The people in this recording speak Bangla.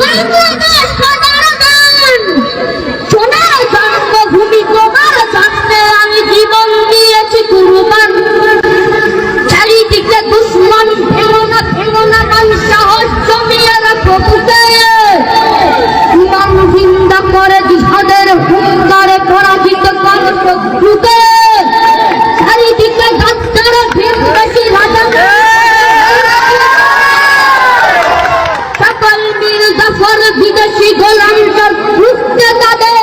玩过吗 বিদেশি গোলাম সব রুখতে তাদের